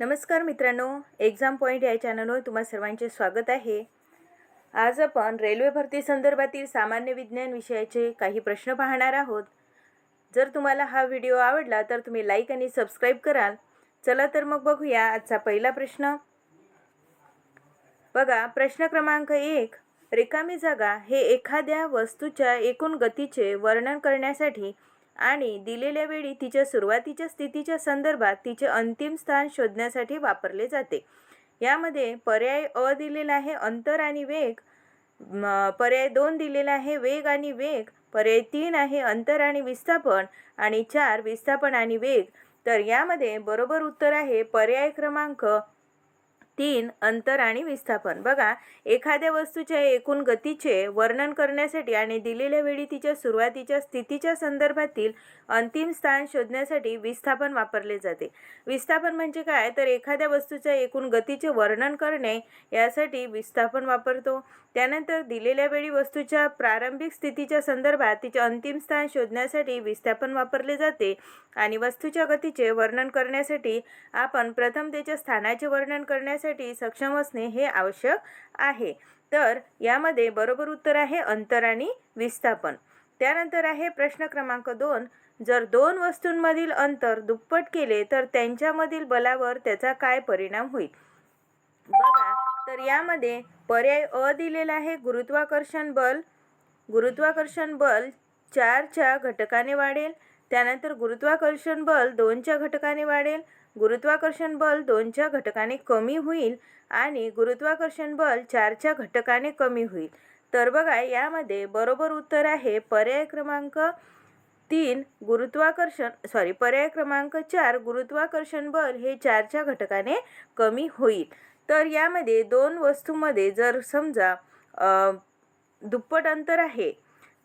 नमस्कार मित्रांनो exam point या चॅनलवर तुम्हा सर्वांचे स्वागत आहे. आज आपण रेल्वे भरती संदर्भातील सामान्य विज्ञान विषयाचे काही प्रश्न पाहणार आहोत. जर तुम्हाला हा व्हिडिओ आवडला तर तुम्ही लाईक आणि सबस्क्राईब कराल. चला तर मग बघूया आजचा पहिला प्रश्न. बघा प्रश्न क्रमांक एक रिकामी जागा हे एखाद्या वस्तूच्या एकूण गतीचे वर्णन करण्यासाठी आणि दिलेल्या वेळी तिच्या सुरुवातीच्या स्थितीच्या संदर्भात तिचे अंतिम स्थान शोधण्यासाठी वापरले जाते. यामध्ये पर्याय अ दिलेला आहे अंतर आणि वेग पर्याय दोन दिलेला आहे वेग आणि वेग पर्याय तीन आहे अंतर आणि विस्थापन आणि चार विस्थापन आणि वेग. तर यामध्ये बरोबर उत्तर आहे पर्याय क्रमांक तीन अंतर आणि विस्थापन. बघा एखाद्या वस्तूच्या एकूण गतीचे वर्णन करण्यासाठी आणि दिलेल्या वेळी तिच्या सुरुवातीच्या स्थितीच्या संदर्भातील अंतिम स्थान शोधण्यासाठी विस्थापन वापरले जाते. विस्थापन म्हणजे काय? तर एखाद्या वस्तूच्या एकूण गतीचे वर्णन करणे यासाठी विस्थापन वापरतो. त्यानंतर दिलेल्या वेळी वस्तूच्या प्रारंभिक स्थितीच्या संदर्भात तिचे अंतिम स्थान शोधण्यासाठी विस्थापन वापरले जाते आणि वस्तूच्या गतीचे वर्णन करण्यासाठी आपण प्रथम त्याच्या स्थानाचे वर्णन करण्यासाठी सक्षम असणे हे आवश्यक आहे. तर यामध्ये बरोबर उत्तर आहे अंतर आणि विस्थापन. त्यानंतर आहे प्रश्न क्रमांक दोन. जर दोन वस्तूंमधील अंतर दुप्पट केले तर त्यांच्यामधील बलावर त्याचा काय परिणाम होईल? बघा तर यामध्ये पर्याय अ दिलेला आहे. गुरुत्वाकर्षण बल गुरुत्वाकर्षण बल चारच्या घटकाने वाढेल. त्यानंतर गुरुत्वाकर्षण बल दोनच्या घटकाने वाढेल. गुरुत्वाकर्षण बल दोनच्या घटकाने कमी होईल आणि गुरुत्वाकर्षण बल चारच्या घटकाने कमी होईल. तर बघा यामध्ये बरोबर उत्तर आहे पर्याय क्रमांक तीन गुरुत्वाकर्षण सॉरी पर्याय क्रमांक चार गुरुत्वाकर्षण बल हे चारच्या घटकाने कमी होईल. तर यामध्ये दोन वस्तूंमध्ये जर समजा दुप्पट अंतर आहे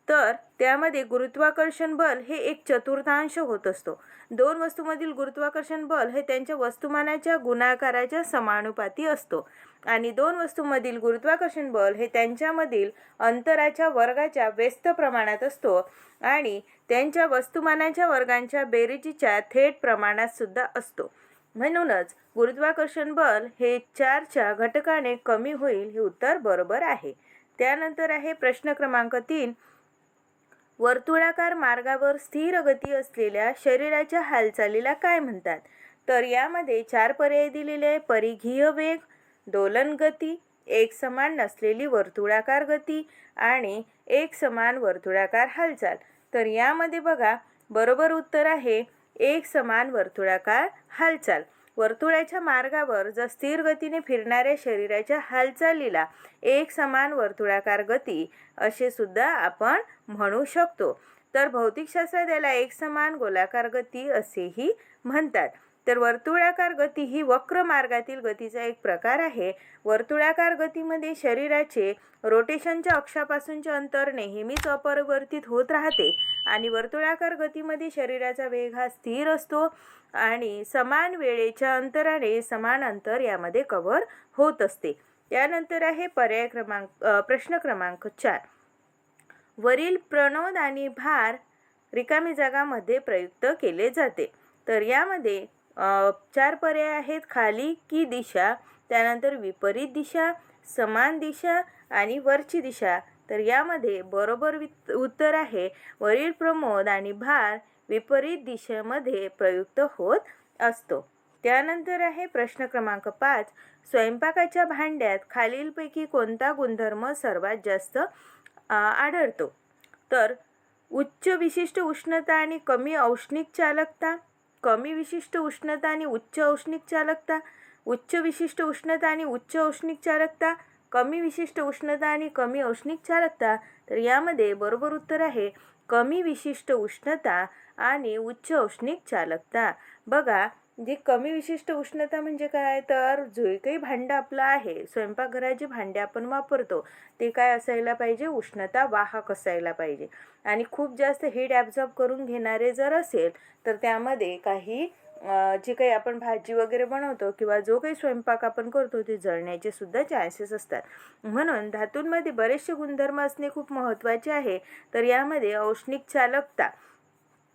तर त्यामध्ये गुरुत्वाकर्षण बल हे एक चतुर्थांश होत असतो. दोन वस्तूमधील गुरुत्वाकर्षण बल हे त्यांच्या वस्तुमानाच्या गुणाकाराच्या समानुपाती असतो आणि दोन वस्तूंमधील गुरुत्वाकर्षण बल हे त्यांच्यामधील अंतराच्या वर्गाच्या व्यस्त प्रमाणात असतो आणि त्यांच्या वस्तुमानाच्या वर्गांच्या बेरीजीच्या थेट प्रमाणात सुद्धा असतो. म्हणूनच गुरुत्वाकर्षण बल हे चारच्या घटकाने कमी होईल हे उत्तर बरोबर आहे. त्यानंतर आहे प्रश्न क्रमांक तीन. वर्तुळाकार मार्गावर स्थिर गती असलेल्या शरीराच्या हालचालीला काय म्हणतात? तर यामध्ये चार पर्याय दिलेले आहे परिघीय वेग दोलन गती एक समान नसलेली वर्तुळाकार गती आणि एक समान वर्तुळाकार हालचाल. तर यामध्ये बघा बरोबर उत्तर आहे एक समान वर्तुळाकार हालचाल. वर्तुळाच्या मार्गावर जर स्थिर गतीने फिरणाऱ्या शरीराच्या हालचालीला एक समान वर्तुळाकार गती असे सुद्धा आपण म्हणू शकतो. तर भौतिकशास्त्रात याला एक समान गोलाकार गती असेही म्हणतात. तर वर्तुळाकार गती ही वक्र मार्गातील गतीचा एक प्रकार आहे. वर्तुळाकार गतीमध्ये शरीराचे रोटेशनच्या अक्षापासूनचे अंतर नेहमीच अपरिवर्तित होत राहते आणि वर्तुळाकार गतीमध्ये शरीराचा वेग हा स्थिर असतो आणि समान वेळेच्या अंतराने समान अंतर यामध्ये कव्हर होत असते. त्यानंतर आहे पर्याय क्रमांक प्रश्न क्रमांक चार. वरील प्रणोद आणि भार रिकामी जागामध्ये प्रयुक्त केले जाते. तर यामध्ये चार पर्याय आहेत. खाली की दिशा त्यानंतर विपरीत दिशा समान दिशा आणि वरची दिशा. तर यामध्ये बरोबर वित- उत्तर आहे. वरील प्रमोद आणि भार विपरीत दिशेमध्ये प्रयुक्त होत असतो. त्यानंतर आहे प्रश्न क्रमांक पाच. स्वयंपाकाच्या भांड्यात खालीलपैकी कोणता गुणधर्म सर्वात जास्त आढळतो? तर उच्च विशिष्ट उष्णता आणि कमी औष्णिक चालकता कमी विशिष्ट उष्णता आणि उच्च औष्णिक चालकता उच्च विशिष्ट उष्णता आणि उच्च औष्णिक चालकता कमी विशिष्ट उष्णता आणि कमी औष्णिक चालकता तर यामध्ये बरोबर उत्तर आहे कमी विशिष्ट उष्णता आणि उच्च औष्णिक चालकता. बघा जी कमी विशिष्ट उष्णता म्हणजे काय? तर जे काही भांडं आपलं आहे स्वयंपाकघरात जे भांडे आपण वापरतो ते काय असायला पाहिजे? उष्णता वाहक असायला पाहिजे. आणि खूप जास्त हीट ॲब्झॉर्ब करून घेणारे जर असेल तर त्यामध्ये काही जे काही आपण भाजी वगैरे बनवतो किंवा जो काही स्वयंपाक आपण करतो ते जळण्याचे सुद्धा चान्सेस असतात. म्हणून धातूंमध्ये बरेचसे गुणधर्म असणे खूप महत्त्वाचे आहे. तर यामध्ये औष्णिक चालकता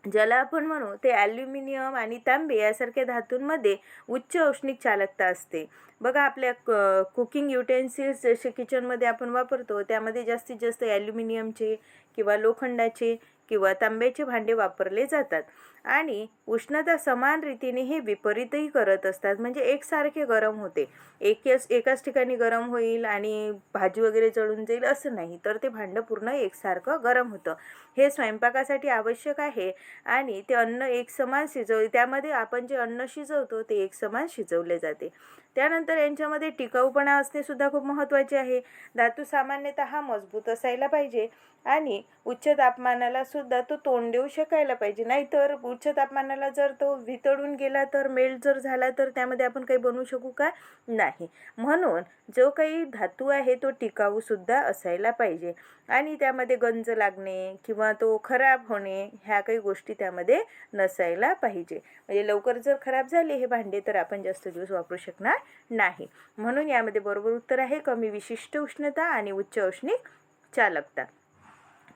ज्याला आपण म्हणू ते ॲल्युमिनियम आणि तांबे यासारख्या धातूंमध्ये उच्च औष्णिक चालकता असते. बघा आपल्या क कुकिंग युटेन्सिल्स जसे किचनमध्ये आपण वापरतो त्यामध्ये जास्तीत जास्त ॲल्युमिनियमचे किंवा लोखंडाचे किंवा तांब्याचे भांडे वापरले जातात. आणि उष्णता समान रीतीने हे विपरीतही करत असतात. म्हणजे एकसारखे गरम होते. एकच एकाच ठिकाणी गरम होईल आणि भाजी वगैरे चढून जाईल असं नाही. तर ते भांडं पूर्ण एकसारखं गरम होतं. हे स्वयंपाकासाठी आवश्यक आहे आणि ते अन्न एकसमान शिजव त्यामध्ये आपण जे अन्न शिजवतो ते एकसमान शिजवले जाते. त्यानंतर यांच्यामध्ये टिकाऊपणा असणे सुद्धा खूप महत्त्वाचे आहे. धातू सामान्यतः मजबूत असायला पाहिजे आणि उच्च तापमानाला सुद्धा तो तोंड देऊ शकायला पाहिजे. नाहीतर उच्च तापमानाला जर तो वितळून गेला तर मेल्ट जर झाला तर त्यामध्ये आपण काही बनवू शकू का? नाही. म्हणून जो काही धातू आहे तो टिकाऊसुद्धा असायला पाहिजे. आणि त्यामध्ये गंज लागणे किंवा तो खराब होणे ह्या काही गोष्टी त्यामध्ये नसायला पाहिजे. म्हणजे लवकर जर खराब झाले हे भांडे तर आपण जास्त दिवस वापरू शकणार नाही. म्हणून यामध्ये बरोबर उत्तर आहे कमी विशिष्ट उष्णता आणि उच्च औष्णिक चालकता.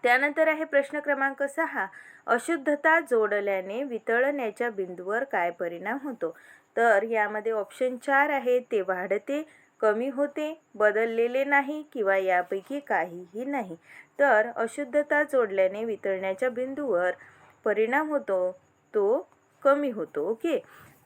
त्यानंतर आहे प्रश्न क्रमांक सहा. अशुद्धता जोडल्याने वितळण्याच्या बिंदूवर काय परिणाम होतो? तर यामध्ये ऑप्शन चार आहे ते वाढते कमी होते बदललेले नाही किंवा यापैकी काहीही नाही. तर अशुद्धता जोडल्याने वितळण्याच्या बिंदूवर परिणाम होतो तो कमी होतो ओके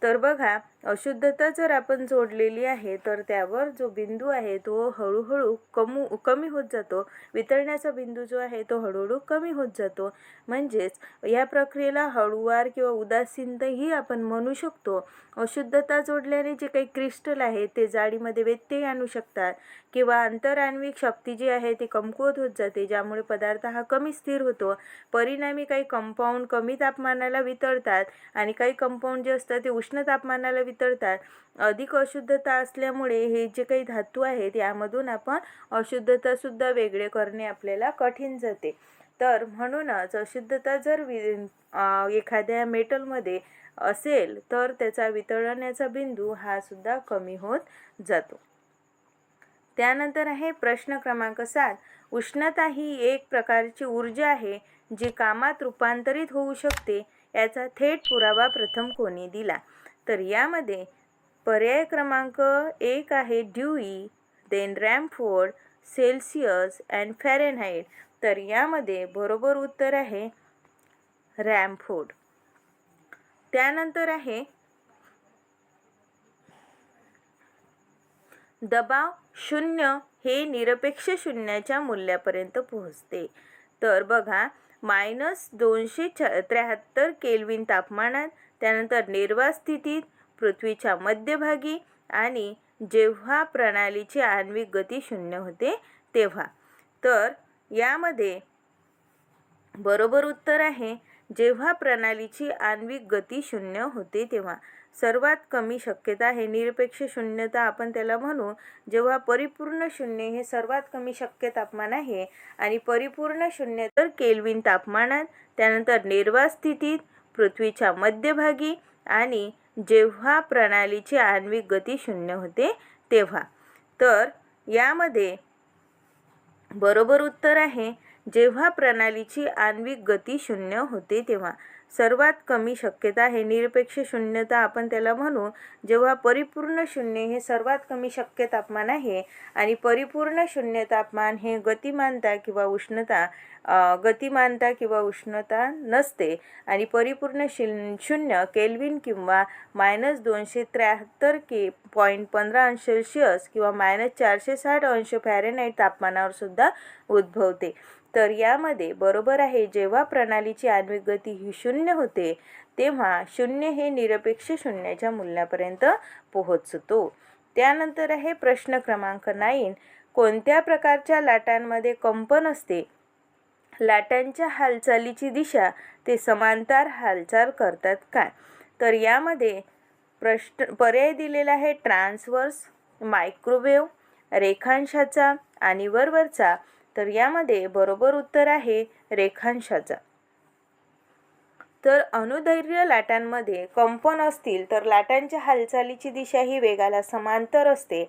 तर बघा अशुद्धता जर आपण जोडलेली आहे तर त्यावर जो बिंदू आहे तो हळूहळू कमू कमी होत जातो. वितळण्याचा बिंदू जो आहे तो हळूहळू कमी होत जातो. म्हणजेच या प्रक्रियेला हळूवार किंवा उदासीनताही आपण म्हणू शकतो. अशुद्धता जोडल्याने जे काही क्रिस्टल आहे ते जाडीमध्ये व्यत्यय आणू शकतात किंवा आंतरआण्विक शक्ती जी आहे ती कमकुवत होत जाते ज्यामुळे पदार्थ हा कमी स्थिर होतो. परिणामी काही कंपाऊंड कमी तापमानाला वितळतात आणि काही कंपाऊंड जे असतात ते उष्ण तापमानाला वितळतात. अधिक अशुद्धता असल्यामुळे हे जे काही धातू आहेत यामधून आपण अशुद्धतासुद्धा वेगळे करणे आपल्याला कठीण जाते. तर म्हणूनच अशुद्धता जर वि एखाद्या मेटलमध्ये असेल तर त्याचा वितळण्याचा बिंदू हा सुद्धा कमी होत जातो. त्यानंतर आहे प्रश्न क्रमांक सात. उष्णता ही एक प्रकारची ऊर्जा आहे जी कामात रूपांतरित होऊ शकते याचा थेट पुरावा प्रथम कोणी दिला. तर यामध्ये पर्याय क्रमांक एक आहे Dewey then Rumford Celsius and Fahrenheit तर यामध्ये बरोबर उत्तर आहे रॅमफोर्ड त्यानंतर आहे दबाव शून्य हे निरपेक्ष शून्याच्या मूल्यापर्यंत पोहोचते. तर बघा मायनस दोनशे छ त्र्याहत्तर केल्विन तापमानात त्यानंतर निर्वात स्थितीत पृथ्वीच्या मध्यभागी आणि जेव्हा प्रणालीची आण्विक गती शून्य होते तेव्हा. तर यामध्ये बरोबर उत्तर आहे जेव्हा प्रणालीची आण्विक गती शून्य होते तेव्हा. सर्वात कमी शक्यता आहे निरपेक्ष शून्यता आपण त्याला म्हणू. जेव्हा परिपूर्ण शून्य हे सर्वात कमी शक्य तापमान आहे आणि परिपूर्ण शून्य तर केल्विन तापमानात. त्यानंतर निर्वात स्थितीत पृथ्वीच्या मध्यभागी आणि जेव्हा प्रणालीची आण्विक गती शून्य होते तेव्हा. तर यामध्ये बरोबर उत्तर आहे. जेव्हा प्रणालीची आण्विक गती शून्य होते तेव्हा. सर्वात कमी शक्यता आहे. निरपेक्ष शून्यता आपण त्याला म्हणू जेव्हा परिपूर्ण शून्य हे सर्वात कमी शक्य तापमान आहे आणि परिपूर्ण शून्य तापमान हे गतिमानता किंवा उष्णता गतिमानता किंवा उष्णता नसते आणि परिपूर्ण शिल शून्य केल्विन किंवा मायनस दोनशे त्र्याहत्तर के पॉईंट पंधरा अंश सेल्शियस किंवा मायनस चारशे साठ अंश फॅरेनाईट तापमानावर सुद्धा उद्भवते. तर यामध्ये बरोबर आहे जेव्हा प्रणालीची आण्विक गती ही शून्य होते तेव्हा शून्य हे निरपेक्ष शून्याच्या मूल्यापर्यंत पोहोचतो. त्यानंतर आहे प्रश्न क्रमांक नाईन कोणत्या प्रकारच्या लाटांमध्ये कंपन असते? लाटांच्या हालचालीची दिशा ते समांतर हालचाल करतात काय तर यामध्ये प्रश्न पर्याय दिलेला आहे ट्रान्सवर्स मायक्रोवेव्ह रेखांशाचा आणि वरवरचा. तर यामध्ये बरोबर उत्तर आहे रेखांशाचा. तर अनुधैर्य लाटांमध्ये कंपन असतील तर लाटांच्या हालचालीची दिशा ही वेगाला समांतर असते.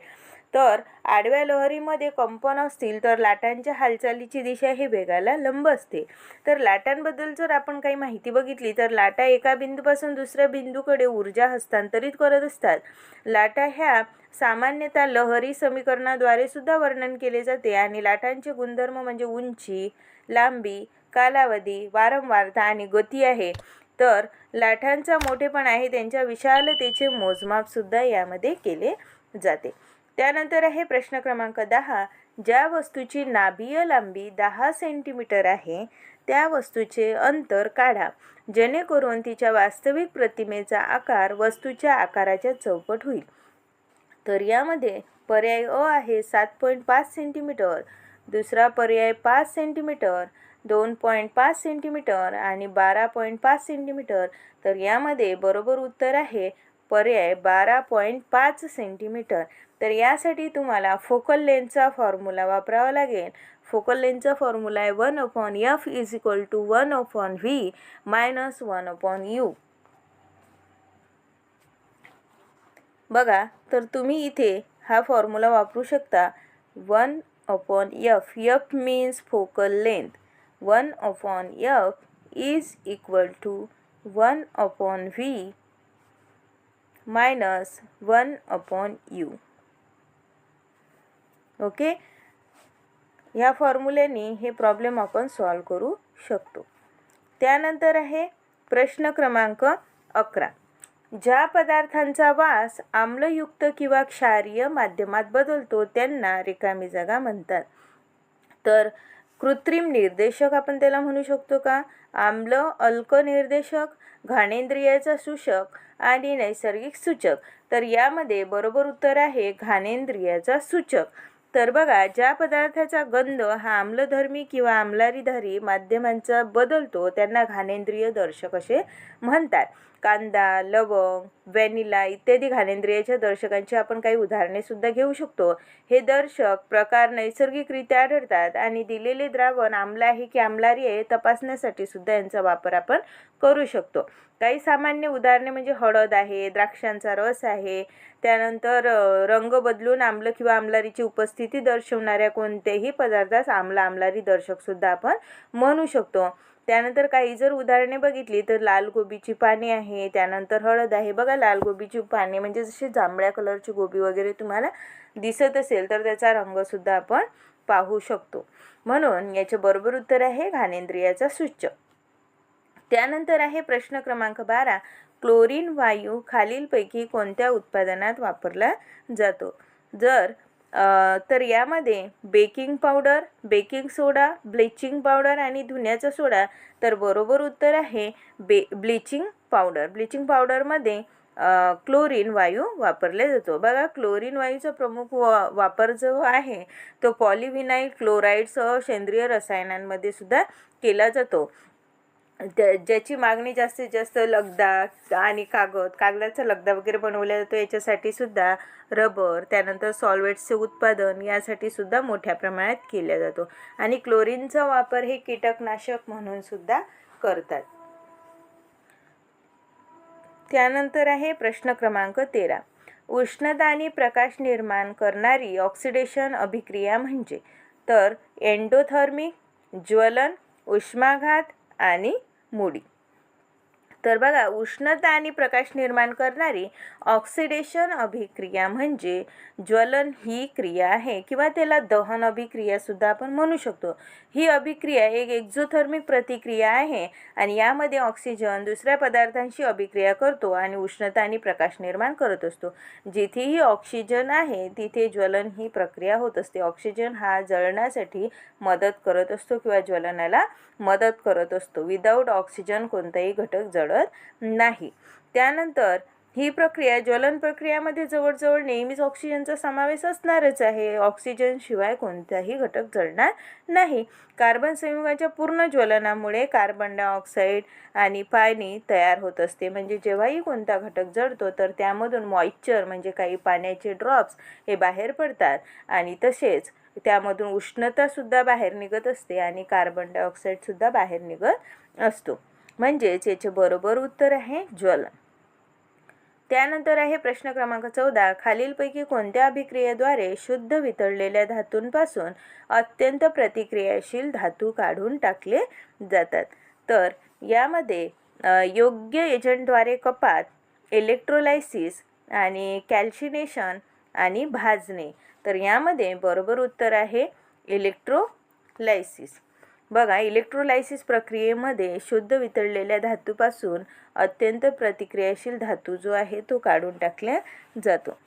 तर आडव्या लहरीमध्ये कंपन असतील तर लाटांच्या हालचालीची दिशा ही वेगाला लंब असते. तर लाटांबद्दल जर आपण काही माहिती बघितली तर लाटा एका बिंदूपासून दुसऱ्या बिंदूकडे ऊर्जा हस्तांतरित करत असतात. लाटा ह्या सामान्यतः लहरी समीकरणाद्वारे सुद्धा वर्णन केले जाते आणि लाटांचे गुणधर्म म्हणजे उंची लांबी कालावधी वारंवारता आणि गती आहे. तर लाटांचा मोठेपण आहे त्यांच्या विशालतेचे मोजमापसुद्धा यामध्ये केले जाते. त्यानंतर आहे प्रश्न क्रमांक दहा. ज्या वस्तूची नाभीय लांबी दहा सेंटीमीटर आहे त्या वस्तूचे अंतर काढा. जेणेकरून तिच्या वास्तविक प्रतिमेचा आकार वस्तूच्या आकाराच्या चौपट होईल. तर यामध्ये पर्याय अ आहे सात पॉईंट पाच सेंटीमीटर दुसरा पर्याय पाच सेंटीमीटर दोन पॉईंट पाच सेंटीमीटर आणि बारा पॉईंट पाच सेंटीमीटर. तर यामध्ये बरोबर उत्तर आहे पर्याय बारा पॉईंट पाच सेंटीमीटर. तर यासाठी तुम्हाला फोकल लेन्थचा फॉर्म्युला वापरावा लागेल. फोकल लेन्थचा फॉर्म्युला आहे one upon F is equal to one upon V minus one upon U. बघा तर तुम्ही इथे हा फॉर्म्युला वापरू शकता. One upon F F means focal length one upon F is equal to one upon V minus one upon U okay ह्या फॉर्म्युल्याने हे प्रॉब्लेम आपण सॉल्व करू शकतो. त्यानंतर आहे प्रश्न क्रमांक अकरा. ज्या पदार्थांचा वास आम्लयुक्त किंवा क्षारीय माध्यमात बदलतो त्यांना रिकामी जागा म्हणतात. तर कृत्रिम निर्देशक आपण त्याला म्हणू शकतो का? आम्ल अल्क निर्देशक घाणेंद्रियाचा सूचक आणि नैसर्गिक सूचक. तर यामध्ये बरोबर उत्तर आहे घाणेंद्रियाचा सूचक. तर बघा ज्या पदार्थाचा गंध हा आम्लधर्मी किंवा आम्लारीधारी माध्यमांचा बदलतो त्यांना घाणेंद्रिय दर्शक असे म्हणतात. कांदा लवंग व्हॅनिला इत्यादी घानेंद्रियाच्या दर्शकांची आपण काही उदाहरणे सुद्धा घेऊ शकतो. हे दर्शक प्रकार नैसर्गिकरित्या आढळतात आणि दिलेले द्रावण आम्ल आहे की आमलारी आहे तपासण्यासाठी सुद्धा यांचा वापर आपण करू शकतो. काही सामान्य उदाहरणे म्हणजे हळद आहे द्राक्षांचा रस आहे त्यानंतर रंग बदलून आम्ल किंवा आमलारीची उपस्थिती दर्शवणाऱ्या कोणत्याही पदार्थास आम्ल आमलारी दर्शकसुद्धा आपण म्हणू शकतो. त्यानंतर काही जर उदाहरणे बघितली तर लाल गोबीची पाने आहे त्यानंतर हळद आहे. बघा लाल गोबीची पाने म्हणजे जशी जांभळ्या कलरची गोबी वगैरे तुम्हाला दिसत असेल तर त्याचा रंगसुद्धा आपण पाहू शकतो. म्हणून याचे बरोबर उत्तर आहे घानेंद्रियाचा सूच. त्यानंतर आहे प्रश्न क्रमांक बारा. क्लोरीन वायू खालीलपैकी कोणत्या उत्पादनात वापरला जातो? जर तर यामध्ये baking powder baking soda bleaching powder आणि धुण्याचा सोडा. तर बरोबर उत्तर आहे बे ब्लिचिंग पावडर. ब्लिचिंग पावडरमध्ये क्लोरीन वायू वापरले जातो. बघा क्लोरीन वायूचा प्रमुख वा वापर जो आहे तो पॉलिव्हिनाईल क्लोराईडसह सेंद्रिय रसायनांमध्ये सुद्धा केला जातो. त्या ज्याची मागणी जास्तीत जास्त लगदा आणि कागद कागदाचा लगदा वगैरे बनवला जातो याच्यासाठी सुद्धा रबर त्यानंतर सॉल्वेट्सचे उत्पादन यासाठी सुद्धा मोठ्या प्रमाणात केला जातो. आणि क्लोरीनचा वापर हे कीटकनाशक म्हणून सुद्धा करतात. त्यानंतर आहे प्रश्न क्रमांक तेरा. उष्णता आणि प्रकाश निर्माण करणारी ऑक्सिडेशन अभिक्रिया म्हणजे तर एंडोथर्मिक ज्वलन उष्माघात आणि মুড়ি। तर बघा उष्णता आणि प्रकाश निर्माण करणारी ऑक्सिडेशन अभिक्रिया म्हणजे ज्वलन ही क्रिया आहे किंवा त्याला दहन अभिक्रियासुद्धा आपण म्हणू शकतो. ही अभिक्रिया एक एक्झोथर्मिक प्रतिक्रिया आहे आणि यामध्ये ऑक्सिजन दुसऱ्या पदार्थांशी अभिक्रिया करतो आणि उष्णता आणि प्रकाश निर्माण करत असतो. जिथेही ऑक्सिजन आहे तिथे ज्वलन ही प्रक्रिया होत असते. ऑक्सिजन हा जळण्यासाठी मदत करत असतो किंवा ज्वलनाला मदत करत असतो. विदाऊट ऑक्सिजन कोणताही घटक मिळत नाही. त्यानंतर ही प्रक्रिया ज्वलन प्रक्रियामध्ये जवळजवळ नेहमीच ऑक्सिजनचा समावेश असणारच आहे. ऑक्सिजनशिवाय कोणताही घटक जळणार नाही. कार्बन संयुगाच्या पूर्ण ज्वलनामुळे कार्बन डायऑक्साईड आणि पाणी तयार होत असते. म्हणजे जेव्हाही कोणता घटक जळतो तर त्यामधून मॉइश्चर म्हणजे काही पाण्याचे ड्रॉप्स हे बाहेर पडतात आणि तसेच त्यामधून उष्णतासुद्धा बाहेर निघत असते आणि कार्बन डायऑक्साईडसुद्धा बाहेर निघत असतो. म्हणजेच याचे बरोबर उत्तर आहे ज्वलन त्यानंतर आहे प्रश्न क्रमांक चौदा. खालीलपैकी कोणत्या अभिक्रियेद्वारे शुद्ध वितळलेल्या धातूंपासून अत्यंत प्रतिक्रियाशील धातू काढून टाकले जातात? तर यामध्ये योग्य एजंटद्वारे कपात इलेक्ट्रोलायसिस आणि कॅल्शिनेशन आणि भाजणे. तर यामध्ये बरोबर उत्तर आहे इलेक्ट्रोलायसिस बघा इलेक्ट्रोलायसिस प्रक्रियेमध्ये शुद्ध वितळलेल्या धातूपासून अत्यंत प्रतिक्रियाशील धातू जो आहे तो काढून टाकला जातो.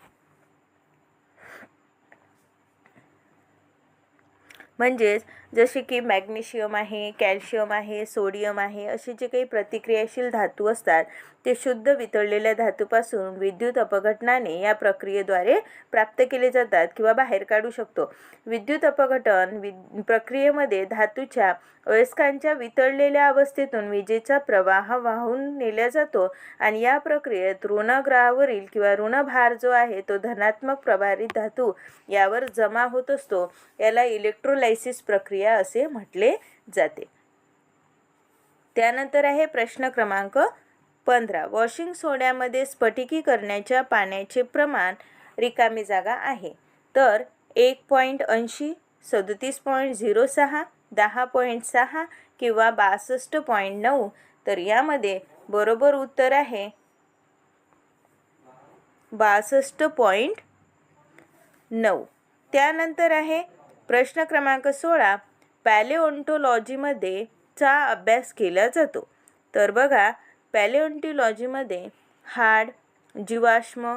म्हणजेच जसे की मॅग्नेशियम आहे कॅल्शियम आहे सोडियम आहे असे जे काही प्रतिक्रियाशील धातू असतात ते शुद्ध वितळलेल्या धातूपासून विद्युत अपघटनाने या प्रक्रियेद्वारे प्राप्त केले जातात किंवा बाहेर काढू शकतो. विद्युत अपघटन वि प्रक्रियेमध्ये धातूच्या अयस्कांच्या वितळलेल्या अवस्थेतून विजेचा प्रवाह वाहून नेला जातो आणि या प्रक्रियेत ऋणग्रहावरील किंवा ऋणभार जो आहे तो धनात्मक प्रभारित धातू यावर जमा होत असतो. याला इलेक्ट्रोलायसिस प्रक्रिया असे म्हटले जाते. त्यानंतर आहे प्रश्न क्रमांक पंधरा. वॉशिंग सोड्यामध्ये स्फटिकीकरणाच्या पाण्याचे प्रमाण रिकामी जागा आहे. तर एक पॉईंट ऐंशी सदतीस पॉईंट झिरो सहा दहा पॉईंट सहा किंवा बासष्ट पॉईंट नऊ तर यामध्ये बरोबर उत्तर आहे बासष्ट पॉईंट नऊ. त्यानंतर आहे प्रश्न क्रमांक सोळा. पॅलेओन्टोलॉजीमध्ये चा अभ्यास केला जातो. तर बघा पॅलेओन्टोलॉजीमध्ये हाड जीवाश्म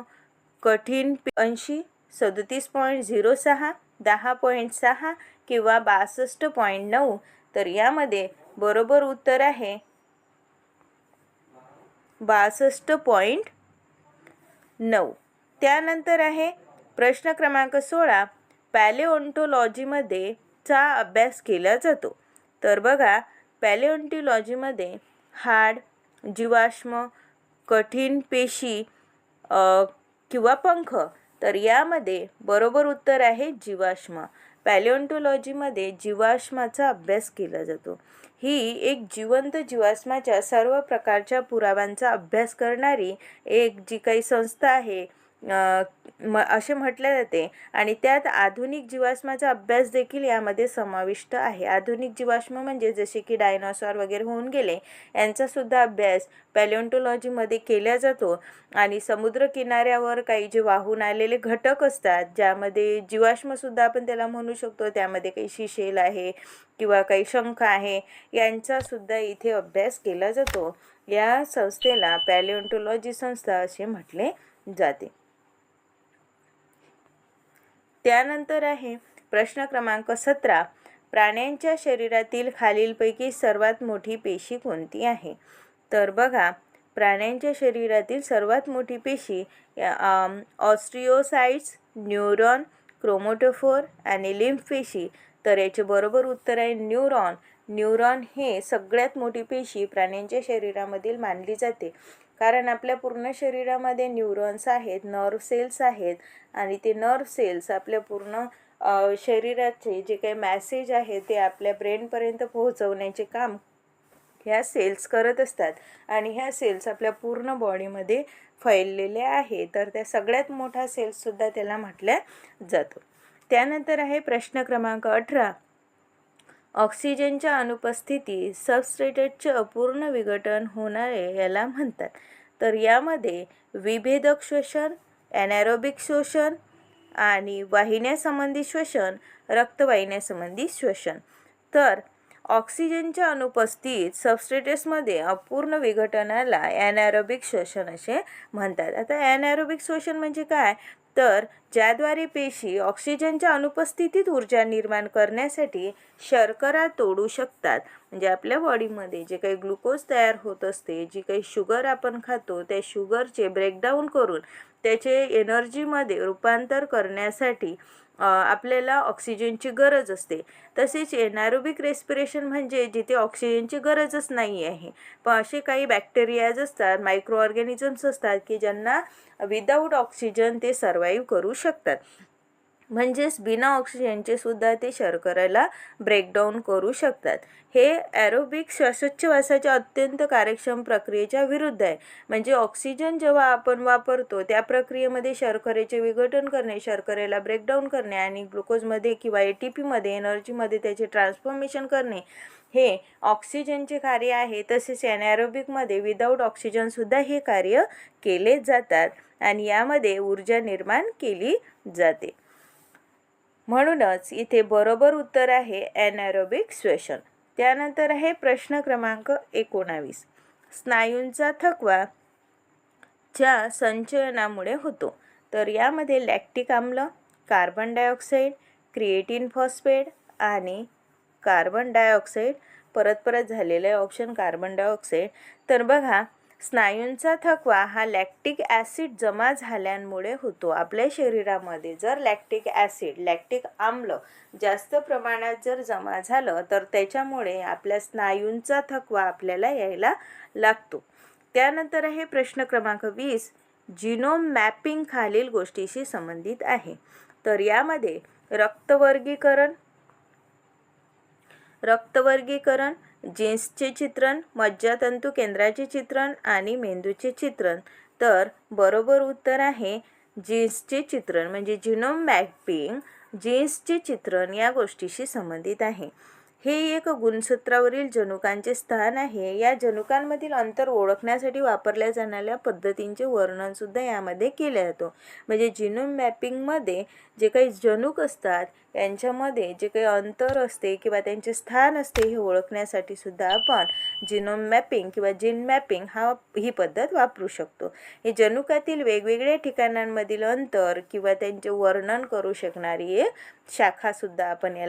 कठीण ऐंशी सदतीस पॉईंट झिरो सहा दहा पॉईंट सहा किंवा बासष्ट पॉईंट नऊ. तर यामध्ये बरोबर उत्तर आहे बासष्ट पॉईंट नऊ. त्यानंतर आहे प्रश्न क्रमांक सोळा. पॅलेओन्टोलॉजीमध्ये चा अभ्यास केला जातो. तर बघा पॅलेओन्टिलॉजीमध्ये हाड जीवाश्म कठीण पेशी किंवा पंख तर यामध्ये बरोबर उत्तर आहे जीवाश्म. पॅलेओन्टोलॉजीमध्ये जीवाश्माचा अभ्यास केला जातो. ही एक जिवंत जीवाश्माच्या सर्व प्रकारच्या पुराव्यांचा अभ्यास करणारी एक जी काही संस्था आहे म असे म्हटले जाते. आणि त्यात आधुनिक जीवाश्माचा अभ्यास देखील यामध्ये समाविष्ट आहे. आधुनिक जीवाश्म म्हणजे जसे की डायनॉसॉर वगैरे होऊन गेले यांचासुद्धा अभ्यास पॅलेओन्टोलॉजीमध्ये केला जातो. आणि समुद्र किनाऱ्यावर काही जे वाहून आलेले घटक असतात ज्यामध्ये जीवाश्मसुद्धा आपण त्याला म्हणू शकतो. त्यामध्ये काही शिशेल आहे किंवा काही शंख आहे यांचासुद्धा इथे अभ्यास केला जातो. या संस्थेला पॅलेओन्टोलॉजी संस्था असे म्हटले जाते. त्यानंतर आहे प्रश्न क्रमांक सतरा. प्राण्यांच्या शरीरातील खालीलपैकी सर्वात मोठी पेशी कोणती आहे? तर बघा प्राण्यांच्या शरीरातील सर्वात मोठी पेशी ऑस्ट्रिओसाइट्स न्यूरॉन क्रोमोटोफोर आणि लिम्फ पेशी. तर याचे बरोबर उत्तर आहे न्यूरॉन. न्यूरॉन हे सगळ्यात मोठी पेशी प्राण्यांच्या शरीरामधील मानली जाते. कारण आपल्या पूर्ण शरीरामध्ये न्यूरॉन्स आहेत नर्व सेल्स आहेत आणि ते नर्व सेल्स आपल्या पूर्ण शरीराचे जे काही मॅसेज आहे ते आपल्या ब्रेनपर्यंत पोहोचवण्याचे काम ह्या सेल्स करत असतात. आणि ह्या सेल्स आपल्या पूर्ण बॉडीमध्ये फैललेल्या आहे तर त्या सगळ्यात मोठा सेल्ससुद्धा त्याला म्हटल्या जातो. त्यानंतर आहे प्रश्न क्रमांक अठरा. ऑक्सिजनच्या अनुपस्थितीत सबस्ट्रेटेटचे अपूर्ण विघटन होणारे याला म्हणतात. तर यामध्ये विभेदक श्वसन ॲनॅरोबिक श्वसन आणि वाहिन्यासंबंधी श्वसन रक्तवाहिन्यासंबंधी श्वसन तर ऑक्सिजनच्या अनुपस्थित सबस्ट्रेटसमध्ये अपूर्ण विघटनाला ॲनॅरोबिक श्वसन असे म्हणतात. आता ॲनॅरोबिक श्वसन म्हणजे काय? तर ज्याद्वारे पेशी ऑक्सिजनच्या अनुपस्थितीत ऊर्जा निर्माण करण्यासाठी शर्करा तोडू शकतात. म्हणजे आपल्या बॉडीमध्ये जे काही ग्लुकोज तयार होत असते जी काही शुगर आपण खातो त्या शुगरचे ब्रेकडाऊन करून त्याचे एनर्जीमध्ये रूपांतर करण्यासाठी आपल्याला ऑक्सिजनची गरज असते. तसेच एनारोबिक रेस्पिरेशन म्हणजे जिथे ऑक्सिजनची गरजच नाही आहे. पण असे काही बॅक्टेरियाज असतात मायक्रो ऑर्गॅनिझम्स असतात की ज्यांना विदाऊट ऑक्सिजन ते सर्वाईव्ह करू शकतात. म्हणजेच बिना ऑक्सिजनचे सुद्धा ते शर्कराला ब्रेकडाऊन करू शकतात. हे ॲरोबिक श्वासोच्छवासाच्या अत्यंत कार्यक्षम प्रक्रियेच्या विरुद्ध आहे. म्हणजे ऑक्सिजन जेव्हा आपण वापरतो त्या प्रक्रियेमध्ये शर्करेचे विघटन करणे शर्करेला ब्रेकडाऊन करणे आणि ग्लुकोजमध्ये किंवा ए टी पीमध्ये एनर्जीमध्ये त्याचे ट्रान्सफॉर्मेशन करणे हे ऑक्सिजनचे कार्य आहे. तसेच ॲनॅरोबिकमध्ये विदाऊट ऑक्सिजनसुद्धा हे कार्य केले जातात आणि यामध्ये ऊर्जा निर्माण केली जाते. म्हणूनच इथे बरोबर उत्तर आहे ॲनॅरोबिक श्वसन त्यानंतर आहे प्रश्न क्रमांक एकोणावीस. स्नायूंचा थकवा च्या संचयनामुळे होतो. तर यामध्ये लॅक्टिक आम्ल कार्बन डायऑक्साईड क्रिएटिन फॉस्फेट आणि कार्बन डायऑक्साईड परत परत झालेलं आहे ऑप्शन कार्बन डायऑक्साईड तर बघा स्नायूंचा थकवा हा लॅक्टिक ॲसिड जमा झाल्यामुळे होतो. आपल्या शरीरामध्ये जर लॅक्टिक ॲसिड लॅक्टिक आम्ल जास्त प्रमाणात जर जमा झालं तर त्याच्यामुळे आपल्या स्नायूंचा थकवा आपल्याला यायला लागतो. त्यानंतर आहे प्रश्न क्रमांक वीस. जिनोम मॅपिंग खालील गोष्टीशी संबंधित आहे. तर यामध्ये रक्तवर्गीकरण रक्तवर्गीकरण जीन्सचे चित्रण मज्जातंतू केंद्राचे चित्रण आणि मेंदूचे चित्रण. तर बरोबर उत्तर आहे जीन्सचे चित्रण म्हणजे जिनोम मॅपिंग जीन्सचे चित्रण या गोष्टीशी संबंधित आहे. हे एक गुणसूत्रावरील जनुकांचे स्थान आहे. या जनुकांमधील अंतर ओळखण्यासाठी वापरल्या जाणाऱ्या पद्धतींचे वर्णनसुद्धा यामध्ये केले जातो. म्हणजे जिनोम मॅपिंगमध्ये जे काही जनुक असतात यांच्यामध्ये जे काही अंतर असते किंवा त्यांचे स्थान असते हे ओळखण्यासाठी सुद्धा आपण जिनोम मॅपिंग किंवा जीन मॅपिंग हा ही पद्धत वापरू शकतो. हे जनुकातील वेगवेगळ्या ठिकाणांमधील अंतर किंवा त्यांचे वर्णन करू शकणारी एक शाखासुद्धा आपण याला